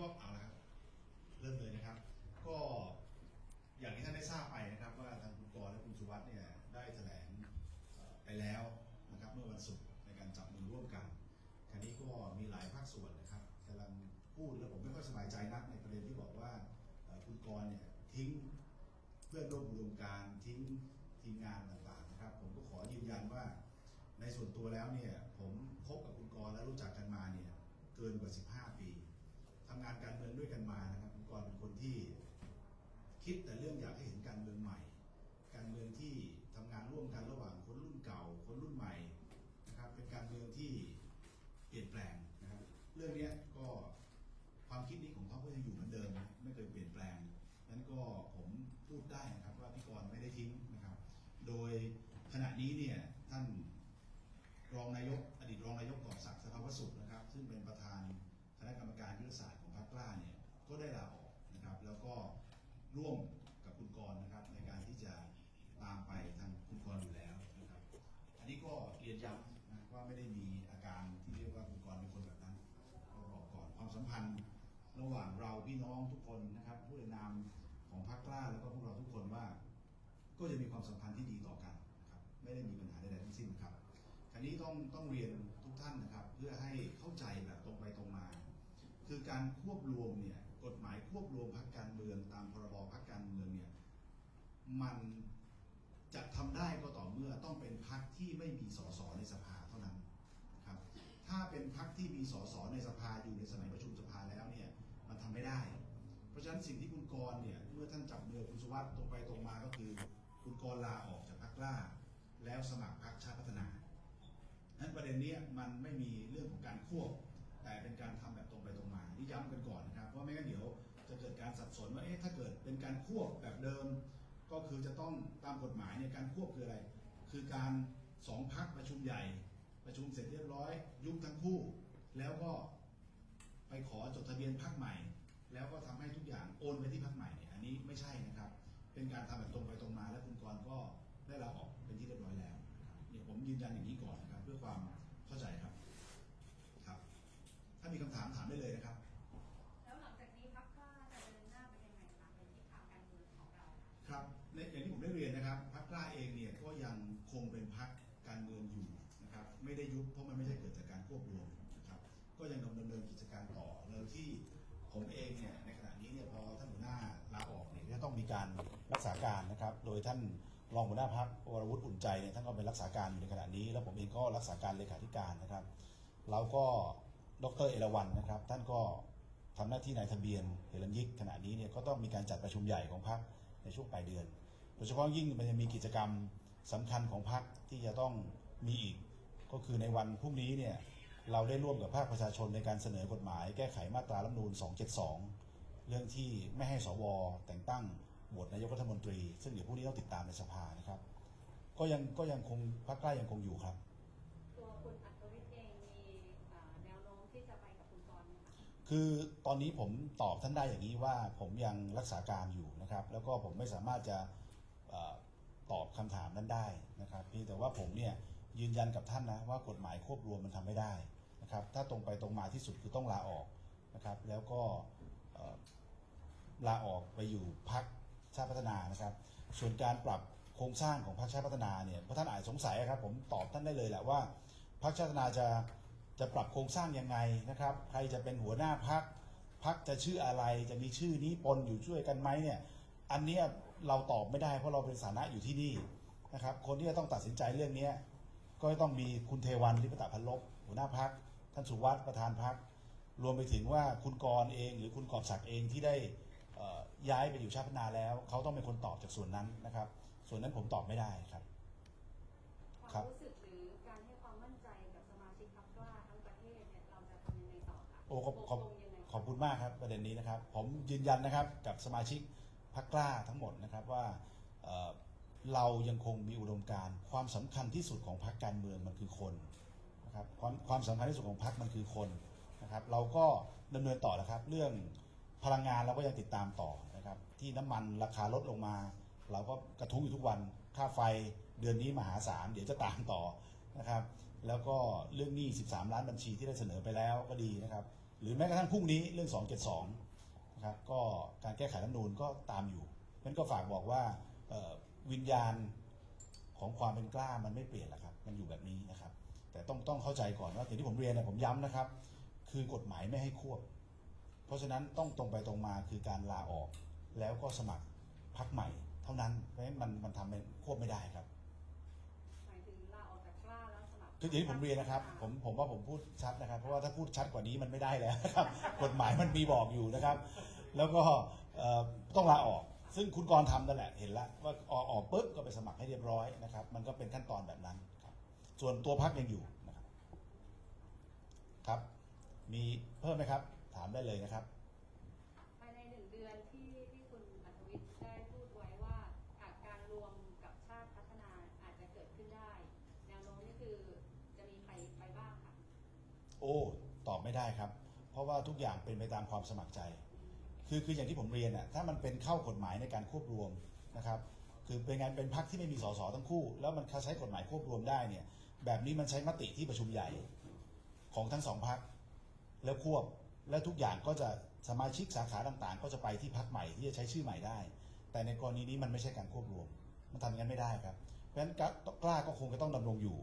ก็เอาละครับเริ่มเลยนะครับ ก็อย่างที่ท่านได้ทราบไปนะครับ ว่าทางคุณกรและคุณสุวัสด์เนี่ยได้แถลงไปแล้วนะครับเมื่อวันศุกร์ในการจับมือร่วมกันคราวนี้ก็มีหลายภาคส่วนนะครับกำลังพูดแล้วผมไม่ค่อยสบายใจนักในประเด็นที่บอกว่าคุณกรเนี่ยทิ้งเพื่อนร่วมรวมการทิ้งทีมงานต่างๆนะครับ ผมก็ขอยืนยันว่าในส่วนตัวแล้วเนี่ยผมคบกับคุณกรและรู้จักกันมาเนี่ยเกินกว่า งานการเมืองด้วยกันมานะครับคุณกรเป็นคนที่คิดแต่เรื่องอยากให้เห็น ยนย้ำนะว่าไม่ได้มีอาการที่เรียกว่าคุณกรเป็นคนแบบนั้นก็บอกก่อนความสัมพันธ์ ระหว่างเราพี่น้องทุกคนนะครับผู้ในนามของพรรคกล้าแล้วก็พวกเราทุกคนว่า ก็จะมีความสัมพันธ์ที่ดีต่อกันนะครับไม่ได้มีปัญหาใดๆทั้งสิ้นครับคราวนี้ต้องต้องเรียนทุกท่านนะครับ เพื่อให้เข้าใจแบบตรงไปตรงมา คือการควบรวมเนี่ยกฎหมายควบรวมพรรคการเมืองตามพรบพรรคการเมืองเนี่ยมันจะทำได้ก็ต่อเมื่อต้อง ม่มีสสในสภาเท่านั้นนะครับถ้าเป็นพรรคที่มีสสในสภาอยู่ในสมัยประชุมสภาแล้วเนี่ยมันทำไม่ได้ เพราะฉะนั้นสิ่งที่คุณกรณ์เนี่ยเมื่อท่านจับมือคุณสุวัสด์ตรงไปตรงมาก็คือ คุณกรณ์ลาออกจากพรรคกล้าแล้วสมัครพรรคชาติพัฒนานั้นประเด็นเนี้ยมันไม่มีเรื่องของการควบแต่เป็นการทำแบบตรงไปตรงมาที่ย้ำกันก่อนนะครับเพราะไม่งั้นเดี๋ยวจะเกิดการสับสนว่าเอ๊ะถ้าเกิดเป็นการควบแบบเดิม ก็คือจะต้องตามกฎหมายเนี่ยการควบคืออะไร คือการสองพ ใหญ่ประชุมเสร็จเรียบร้อย ยุบทั้งคู่ แล้วก็ไปขอจดทะเบียนพักใหม่ แล้วก็ทำให้ทุกอย่างโอนไปที่พักใหม่เนี่ยอันนี้ไม่ใช่นะครับ เป็นการทำแบบตรงไปตรงมา และคุณกรก็ได้ลาออกเป็นที่เรียบร้อยแล้วเนี่ยผมยืนยันอย่างนี้ก่อนนะครับ เพื่อความเข้าใจครับครับ ถ้ามีคำถามถามได้เลยนะครับ ไม่ได้ยุบเพราะมันไม่ใช่เกิดจากการควบรวมนะครับ ก็ยังดำเนินกิจการต่อแล้วที่ผมเองเนี่ยในขณะนี้เนี่ยพอท่านหัวหน้าลาออกเนี่ยก็ต้องมีการรักษาการนะครับ โดยท่านรองหัวหน้าพรรควรวุฒิอุ่นใจเนี่ยท่านก็เป็นรักษาการอยู่ในขณะนี้ แล้วผมเองก็รักษาการเลขาธิการนะครับ แล้วก็ดรเอราวันนะครับ ท่านก็ทำหน้าที่นายทะเบียนเฮลันยิกขณะนี้เนี่ยก็ต้องมีการจัดประชุมใหญ่ของพรรคในช่วงปลายเดือน โดยเฉพาะยิ่งมันจะมีกิจกรรมสำคัญของพรรคที่จะต้องมีอีก ก็คือในวันพรุ่งนี้เนี่ยเราได้ร่วมกับภาคประชาชนในการเสนอกฎหมายแก้ไขมาตรารัฐธรรมนูญ272 เรื่องที่ไม่ให้สว แต่งตั้งโหวตนายกรัฐมนตรี ซึ่งเดี๋ยวพรุ่งนี้ต้องติดตามในสภานะครับ ก็ยังก็ยังคงพรรคกล้ายังคงอยู่ครับ ตัวคุณอัศวิทย์เองมีอ่าแนวโน้มที่จะไปกับคุณกรณ์ไหมคะคือตอนนี้ผมตอบท่านได้อย่างนี้ว่าผมยังรักษาการอยู่นะครับ แล้วก็ผมไม่สามารถจะเอ่อตอบคำถามนั้นได้นะครับเพียงแต่ว่าผมเนี่ย ยืนยันกับท่านนะว่ากฎหมายควบรวมมันทำไม่ได้นะครับ ถ้าตรงไปตรงมาที่สุดคือต้องลาออกนะครับ แล้วก็ลาออกไปอยู่พักชาติพัฒนานะครับ ส่วนการปรับโครงสร้างของพรรคชาติพัฒนาเนี่ยเพราะท่านอาจสงสัยครับผมตอบท่านได้เลยแหละว่าพรรคชาติพัฒนาจะจะปรับโครงสร้างยังไงนะครับ ใครจะเป็นหัวหน้าพักพักจะชื่ออะไรจะมีชื่อนี้ปนอยู่ช่วยกันไหมเนี่ยอันนี้เราตอบไม่ได้เพราะเราเป็นสานะอยู่ที่นี่นะครับ คนที่จะต้องตัดสินใจเรื่องนี้ ก็ต้องมีคุณเทวันลิปตะพันลบหัวหน้าพักท่านสุวัสด์ประธานพักรวมไปถึงว่าคุณกรณ์เอง หรือคุณกอบศักดิ์เองที่ได้เอ่อย้ายไปอยู่ชาติพัฒนาแล้ว เขาต้องเป็นคนตอบจากส่วนนั้นนะครับ ส่วนนั้นผมตอบไม่ได้ครับคครัวามบรู้สึกหรือการให้ความมั่นใจกับสมาชิกพักกล้าทั้งประเทศเนี่ยเราจะทำยังไงต่อคะโอ้ขอบขอบตกลงยังไงขอบคุณมากครับประเด็นนี้นะครับ ผมยืนยันนะครับกับสมาชิกพักกล้าทั้งหมดนะครับว่า เรายังคงมีอุดมการณ์ความสำคัญที่สุดของพรรคการเมืองมันคือคนนะครับความความสำคัญที่สุดของพรรคมันคือคนนะครับ เราก็ดำเนินต่อนะครับ เรื่องพลังงานเราก็ยังติดตามต่อนะครับ ที่น้ำมันราคาลดลงมา เราก็กระทุ้งอยู่ทุกวันค่าไฟเดือนนี้มหาศาลเดี๋ยวจะตามต่อนะครับ แล้วก็เรื่องหนี้ 13 ล้านบัญชีที่ได้เสนอไปแล้วก็ดีนะครับ หรือแม้กระทั่งพรุ่งนี้เรื่อง 272นะครับก็การแก้ไขรัฐมนูญก็ตามอยู่นั้นก็ฝากบอกว่า วิญญาณของความเป็นกล้ามันไม่เปลี่ยนหรอกครับ มันอยู่แบบนี้นะครับ แต่ต้องต้องเข้าใจก่อนว่าอย่างที่ผมเรียนนะผมย้ำนะครับ คือกฎหมายไม่ให้ควบ เพราะฉะนั้นต้องตรงไปตรงมาคือการลาออก แล้วก็สมัครพักใหม่ เท่านั้นเพราะฉะนั้นมันมันทำเป็นควบไม่ได้ครับหมายถึงลาออกจากกล้าแล้วสมัครคืออย่างที่ผมเรียนนะครับ ผมผมว่าผมพูดชัดนะครับ เพราะว่าถ้าพูดชัดกว่านี้มันไม่ได้แล้วนะครับ กฎหมายมันมีบอกอยู่นะครับ แล้วก็เอ่อต้องลาออก ซึ่งคุณกรณ์ทำนั่นแหละเห็นแล้วว่าออกออกปุ๊บก็ไปสมัครให้เรียบร้อยนะครับ มันก็เป็นขั้นตอนแบบนั้นครับ ส่วนตัวพักยังอยู่นะครับครับ มีเพิ่มไหมครับ ถามได้เลยนะครับ ภายในหนึ่งเดือนที่ที่คุณอัธวิทย์ได้พูดไว้ว่าอาจการรวมกับชาติพัฒนาอาจจะเกิดขึ้นได้ แนวโน้มนี่คือจะมีใครไปบ้างคะโอ้ ตอบไม่ได้ครับ เพราะว่าทุกอย่างเป็นไปตามความสมัครใจ คือคืออย่างที่ผมเรียนน่ะถ้ามันเป็นเข้ากฎหมายในการควบรวมนะครับคือเป็นงานเป็นพักที่ไม่มีสสทั้งคู่ แล้วมันใช้กฎหมายควบรวมได้เนี่ย แบบนี้มันใช้มติที่ประชุมใหญ่ของทั้งสองพักแล้วควบและทุกอย่างก็จะสมาชิกสาขาต่างๆ ก็จะไปที่พักใหม่ที่จะใช้ชื่อใหม่ได้ แต่ในกรณีนี้มันไม่ใช่การควบรวม มันทำอย่างนั้นไม่ได้ครับ เพราะฉะนั้นกล้าก็คงจะต้องดำรงอยู่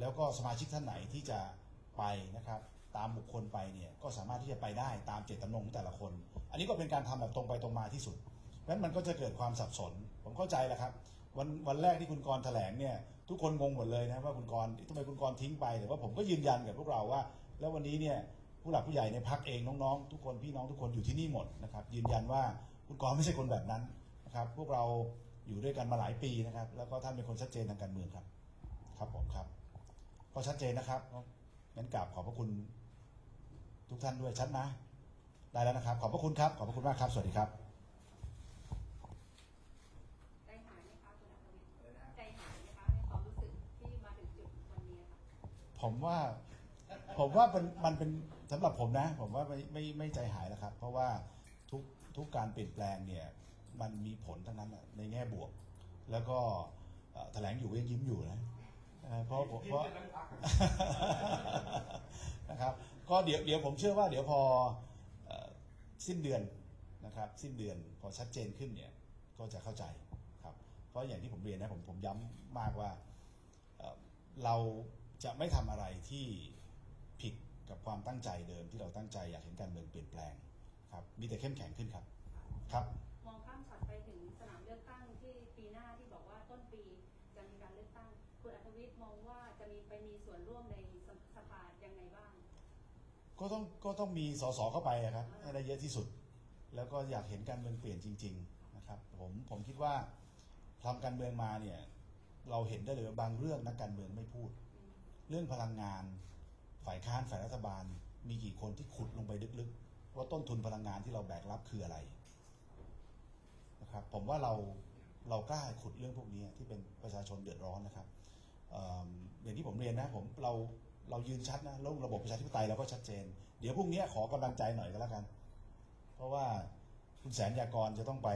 แล้วก็สมาชิกท่านไหนที่จะไปนะครับ ตามบุคคลไปเนี่ยก็สามารถที่จะไปได้ตามเจตจำนงของแต่ละคน อันนี้ก็เป็นการทำแบบตรงไปตรงมาที่สุดเพราะนั้นมันก็จะเกิดความสับสน ผมเข้าใจแล้วครับ วันวันแรกที่คุณกรแถลงเนี่ยทุกคนงงหมดเลยนะว่าคุณกรทำไมคุณกรทิ้งไปแต่ว่าผมก็ยืนยันกับพวกเราว่า แล้ววันนี้เนี่ยผู้หลักผู้ใหญ่ในพักเองน้องๆทุกคนพี่น้องทุกคนอยู่ที่นี่หมดนะครับยืนยันว่าคุณกรไม่ใช่คนแบบนั้นนะครับพวกเราอยู่ด้วยกันมาหลายปีนะครับ แล้วก็ท่านเป็นคนชัดเจนทางการเมืองครับ ครับผมครับ ก็ชัดเจนนะครับงั้นกราบขอบพระคุณ ทุกท่านด้วยชัดนะ ได้แล้วนะครับ ขอบพระคุณครับ ขอบพระคุณมากครับ สวัสดีครับ ใจหายไหมคะคุณอัธวิทย์ใจหายไหมคะในความรู้สึกที่มาถึงจุดวันนี้ค่ะ ผมว่า ผมว่ามันมันเป็นสำหรับผมนะ ผมว่าไม่ไม่ไม่ใจหายแล้วครับ เพราะว่าทุกทุกการเปลี่ยนแปลงเนี่ย มันมีผลทั้งนั้นน่ะในแง่บวก แล้วก็เอ่อแถลงอยู่ก็ยังยิ้มอยู่นะเอ่อเพราะผมเพราะ นะครับ ก็เดี๋ยวเดี๋ยวผมเชื่อว่าเดี๋ยวพออสิ้นเดือนนะครับสิ้นเดือนพอชัดเจนขึ้นเนี่ยก็จะเข้าใจครับ เพราะอย่างที่ผมเรียนนะผมผมย้ำมากว่าเอ่อเราจะไม่ทำอะไรที่ผิดกับความตั้งใจเดิมที่เราตั้งใจอยากเห็นการเมืองเปลี่ยนแปลงครับมีแต่เข้มแข็งขึ้นครับครับ มองข้ามช็อตไปถึงสนามเลือกตั้งที่ปีหน้าที่บอกว่าต้นปีจะมีการเลือกตั้ง คุณอัธวิทย์มองว่าจะมีไปมีส่วนร่วมในสภายังไงบ้าง ก็ต้องก็ต้องมีสสเข้าไปอะครับให้ได้เยอะที่สุด แล้วก็อยากเห็นการเมืองเปลี่ยนจริง ๆนะครับ ผมผมคิดว่าทำการเมืองมาเนี่ยเราเห็นได้เลยบางเรื่องนักการเมืองไม่พูด เรื่องพลังงาน ฝ่ายค้านฝ่ายรัฐบาล มีกี่คนที่ขุดลงไปลึกๆว่าต้นทุนพลังงานที่เราแบกรับคืออะไรนะครับผมว่าเราเรากล้าขุดเรื่องพวกนี้ที่เป็นประชาชนเดือดร้อนนะครับเอิ่มอย่างที่ผมเรียนนะผมเรา เรายืนชัดนะเรื่องระบบประชาธิปไตยเราก็ชัดเจน เดี๋ยวพรุ่งนี้ขอกำลังใจหน่อยก็แล้วกัน เพราะว่าคุณแสนยากรจะต้องไป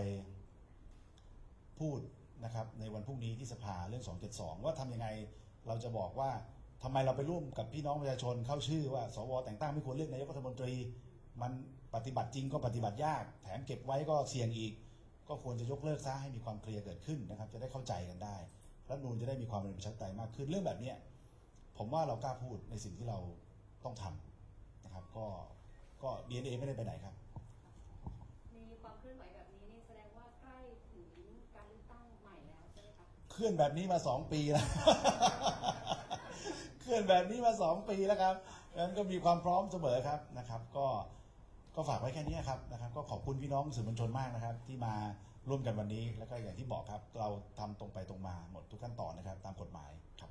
พูดนะครับในวันพรุ่งนี้ที่สภาเรื่อง 272 ว่าทำยังไงเราจะบอกว่าทำไมเราไปร่วมกับพี่น้องประชาชนเข้าชื่อว่าสวแต่งตั้งไม่ควรเลือกนายกรัฐมนตรี มันปฏิบัติจริงก็ปฏิบัติยาก แถมเก็บไว้ก็เสี่ยงอีก ก็ควรจะยกเลิกซะให้มีความเคลียร์เกิดขึ้นนะครับ จะได้เข้าใจกันได้รัฐมนูนจะได้มีความเป็นประชาธิปไตยมากขึ้นเรื่องแบบนี้ ผมว่าเรากล้าพูดในสิ่งที่เราต้องทำนะครับ ก็ก็ DNA ไม่ได้ไปไหนครับ มีความเคลื่อนไหวแบบนี้นี่แสดงว่าใกล้ถึงการเลือกตั้งใหม่แล้วใช่ไหมคะเคลื่อนแบบนี้มาสองปีแล้ว เคลื่อนแบบนี้มาสองปีแล้วครับดังนั้นก็มีความพร้อมเสมอครับนะครับ ก็ก็ฝากไว้แค่นี้ครับนะครับ ก็ขอบคุณพี่น้องสื่อมวลชนมากนะครับ ที่มาร่วมกันวันนี้แล้วก็อย่างที่บอกครับ เราทำตรงไปตรงมาหมดทุกขั้นตอนนะครับ ตามกฎหมายครับ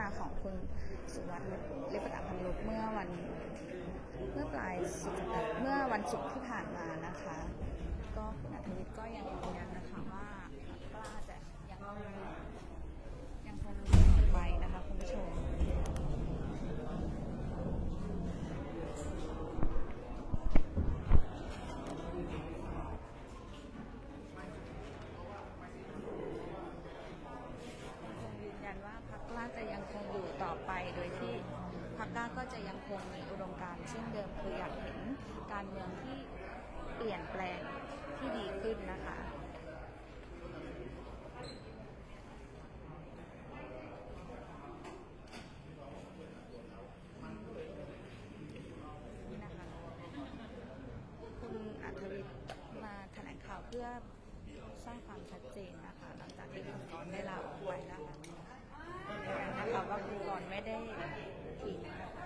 า ของคุณสุวัสดิ์เลปตะพันลุกเมื่อวันเมื่อปลายสุดสัปดาห์เมื่อวันศุกร์ที่ผ่านมานะคะ ก็คุณอัธวิทย์ก็ยังยืนยันนะคะว่ากล้าจะยังคงอยู่ยังคงอยู่ต่อไปนะคะคุณผู้ชม คงยืนยันว่าพรรคกล้าจะยังคงอยู่ต่อไปโดยที่พรรคกล้าก็จะยังคงมีอุดมการณ์เช่นเดิมคืออยากเห็นการเมืองที่เปลี่ยนแปลงที่ดีขึ้นนะคะ นี่นะคะ คุณอัธวิทย์มาแถลงข่าวเพื่อสร้างความชัดเจนนะคะ หลังจากที่คุณกรณ์ได้ลาออกไปนะคะนะคะว่าคุณกรณ์ไม่ได้ทิ้งนะคะ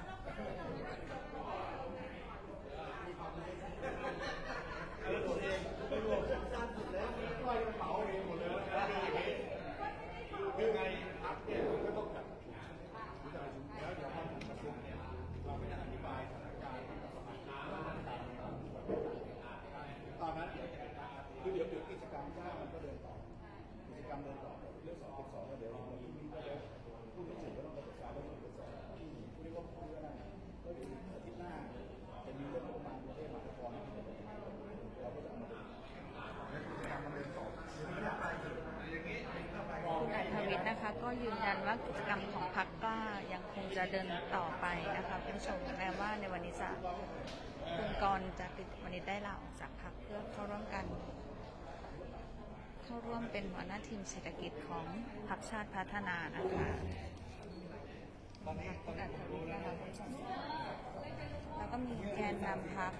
คือไงพักเนี่ยมันก็ต้องแบบถูกจะประชุมแล้วเดี๋ยวพอถึงประชุมเนี่ยเราก็จะอธิบายสถานการณ์ให้กับสมาชิกตอนนั้นคือเดี๋ยวเดี๋ยวกิจกรรมหน้ามันก็เดินต่อกิจกรรมเดินต่อเรื่องสองเป็นสองก็เดี๋ยวเรามีนี่ก็เดี๋ยวผู้ที่สื่อก็ต้องไปศึกษาเรื่องเป็นสองที่ผู้ที่ว่าพูดก็ได้ก็เดี๋ยวอาทิตย์หน้าจะมีเรื่องประมาณกรุงเทพมหานครเราก็จะเอามาดูกิจกรรมมันเดินต่อเดี๋ยวไม่ได้ไปอย่างนี้ไป คุณอัธวิทย์นะคะ ก็ยืนยันว่า กิจกรรมของพรรคกล้ายังคงจะเดินต่อไปนะคะคุณผู้ชมแม้ว่าในวันนี้จะคุณกรจะติดวันนี้ได้ลาออกจากพรรคเพื่อเข้าร่วมกัน เข้าร่วมเป็นหัวหน้าทีมเศรษฐกิจของพรรคชาติพัฒนานะคะคุณอัธวิทย์นะคะคุณผู้ชมแล้วก็มีแกนนำพรรค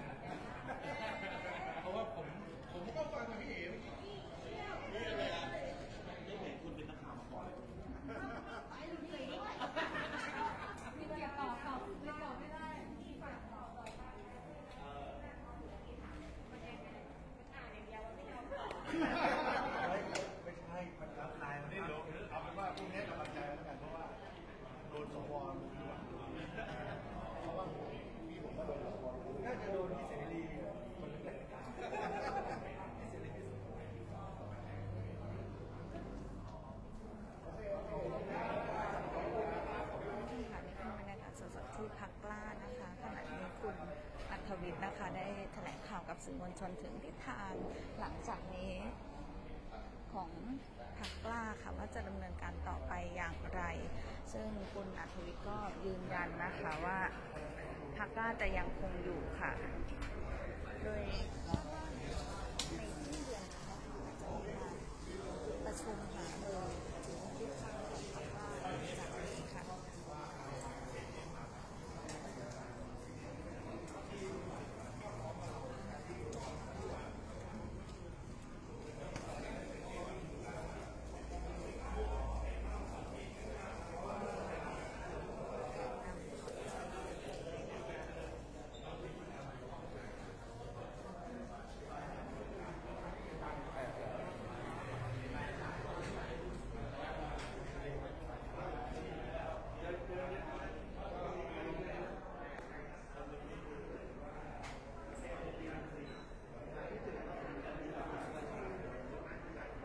ไม่ใช่มันรับนายมันได้ลงเอาเป็นว่าพรุ่งนี้กำลังใจแล้วกันเพราะว่าโดนสวลุมด่วนเพราะว่ามีผมก็โดนสวน่าจะโดนที่เสรีคนนึงแหละที่เสรีที่สุด ค่ะนี่คือบรรยากาศสดๆที่พักกล้านะคะขณะนี้คุณอัธวิทย์นะคะ ได้แถลงข่าวกับสื่อมวลชน ถึงทิศทางหลังจากนี้ของพักกล้าค่ะว่าจะดำเนินการต่อไปอย่างไร ซึ่งคุณอัธวิทย์ก็ยืนยันนะคะว่าพักกล้าจะยังคงอยู่ค่ะ โดยในที่เดือนนะคะจะมีการประชุมหารือถึงทิศทางของพักกล้าหลังจากนี้ค่ะ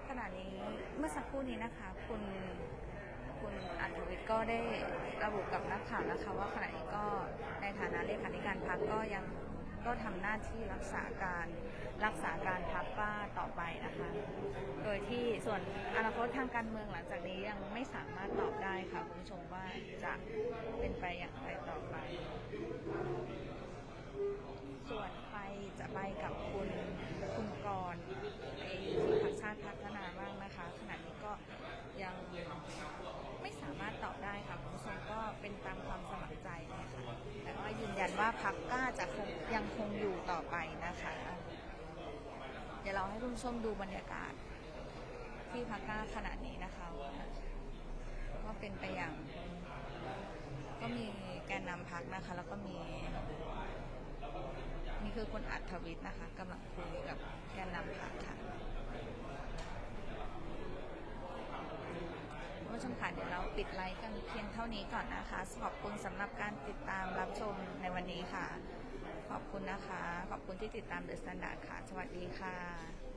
ขณะนี้เมื่อสักครู่ นะคะ คุณคุณอัธวิทย์ก็ได้ระบุกับนักข่าวนะคะว่าขณะนี้ก็ในฐานะเลขาธิการพักก็ยังก็ทำหน้าที่รักษาการรักษาการพักกล้าต่อไปนะคะ โดยที่ส่วนอนาคตทางการเมืองหลังจากนี้ยังไม่สามารถตอบได้ค่ะคุณผู้ชมว่าจะเป็นไปอย่างไรต่อไป ส่วนใครจะไปกับคุณคุณกรณ์ในที่พักชาติพัฒ คะ เดี๋ยวเราให้คุณส้มดูบรรยากาศ ที่พักก้าขนาดนี้นะคะก็เป็นไปอย่าง ก็มีแกนนำพักนะคะ แล้วก็มีนี่คือคุณอัธวิตย์นะคะกำลังคุยกับแกนนำพักค่ะผู้ชมคะเดี๋ยวเราปิดไลฟ์กันเพียงเท่านี้ก่อนนะคะ ขอบคุณสำหรับการติดตามรับชมในวันนี้ค่ะ ขอบคุณนะคะ ขอบคุณที่ติดตามเดอะสแตนดาร์ดค่ะ สวัสดีค่ะ